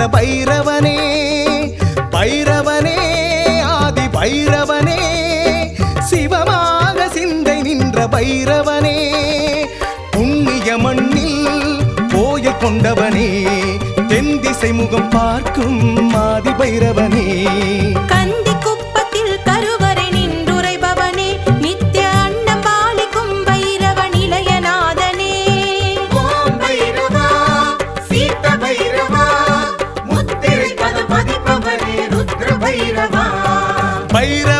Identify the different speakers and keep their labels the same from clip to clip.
Speaker 1: நின்ற பைரவனே பைரவனே ஆதி பைரவனே சிவமாக சிந்தை நின்ற பைரவனே புண்ணிய மண்ணில் கோயில் கொண்டவனே தென் திசை முகம் பார்க்கும் ஆதி பைரவனே.
Speaker 2: கந்தி பைரவ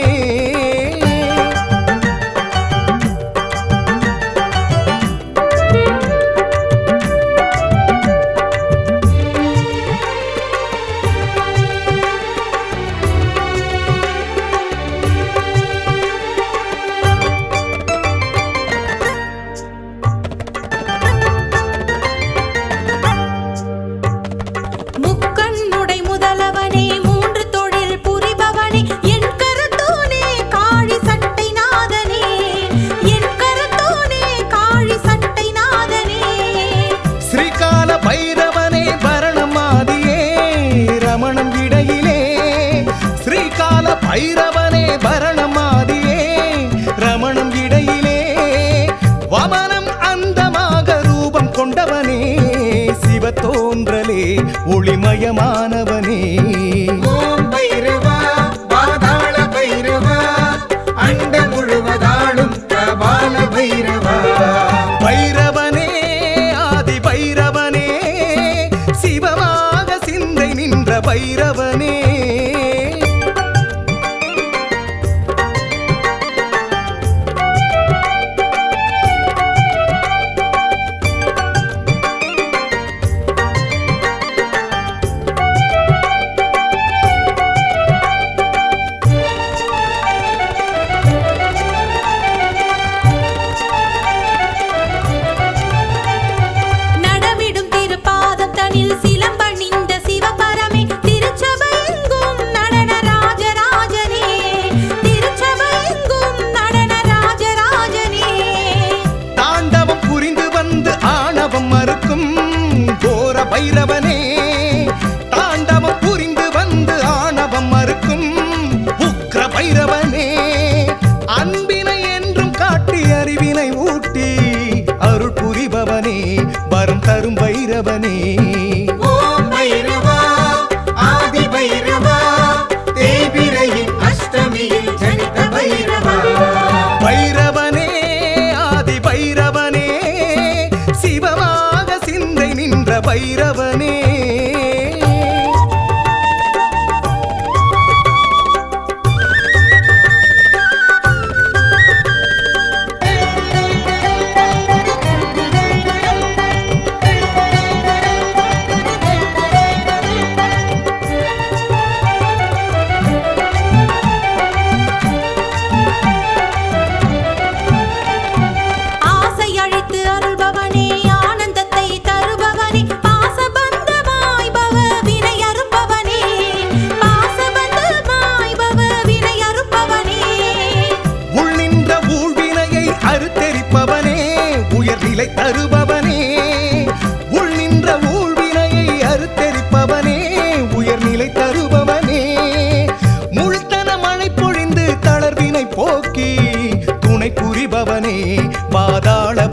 Speaker 1: பைரவனே பரணம் ஆதியே ரமணம் இடையிலே வமனம் அந்தமாக ரூபம் கொண்டவனே சிவ தோன்றலே ஒளிமயமானவனே பைரவனே சிவமாக சிந்தை நின்ற பைரவனே.
Speaker 2: ஆயிரவனே
Speaker 1: தாண்டவம் புரிந்து வந்து ஆணவம் மறுக்கும் உக்ர பைரவனே. அன்பினை என்றும் காட்டி அறிவினை ஊட்டி அருள் புரிபவனே
Speaker 3: வரம் தரும்
Speaker 1: பைரவனே. பைரவனே.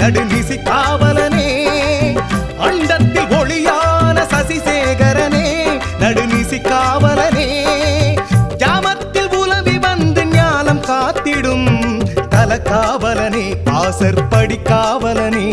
Speaker 1: நடுநிசி காவலனே அண்டத்தில் ஒளியான சசிசேகரனே நடுநிசி காவலனே ஜாமத்தில் உலவி வந்து ஞானம் காத்திடும் தல காவலனே பாசற்படி காவலனே.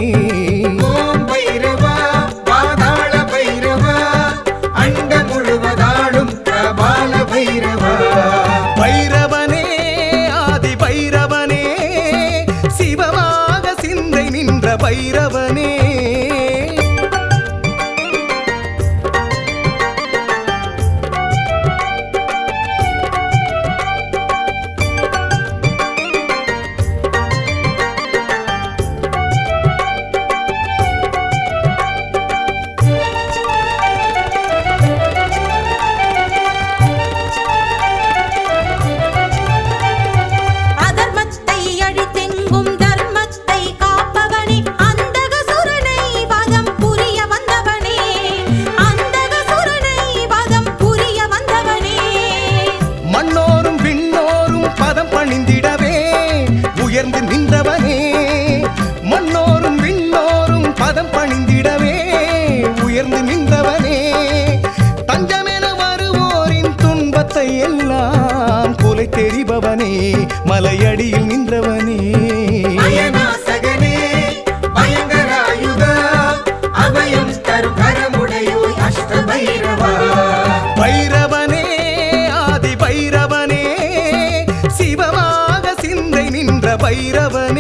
Speaker 1: என்பவனே மலையடியில் நின்றவனே. பைரவனே ஆதி பைரவனே சிவமாக சிந்தை நின்ற பைரவனே.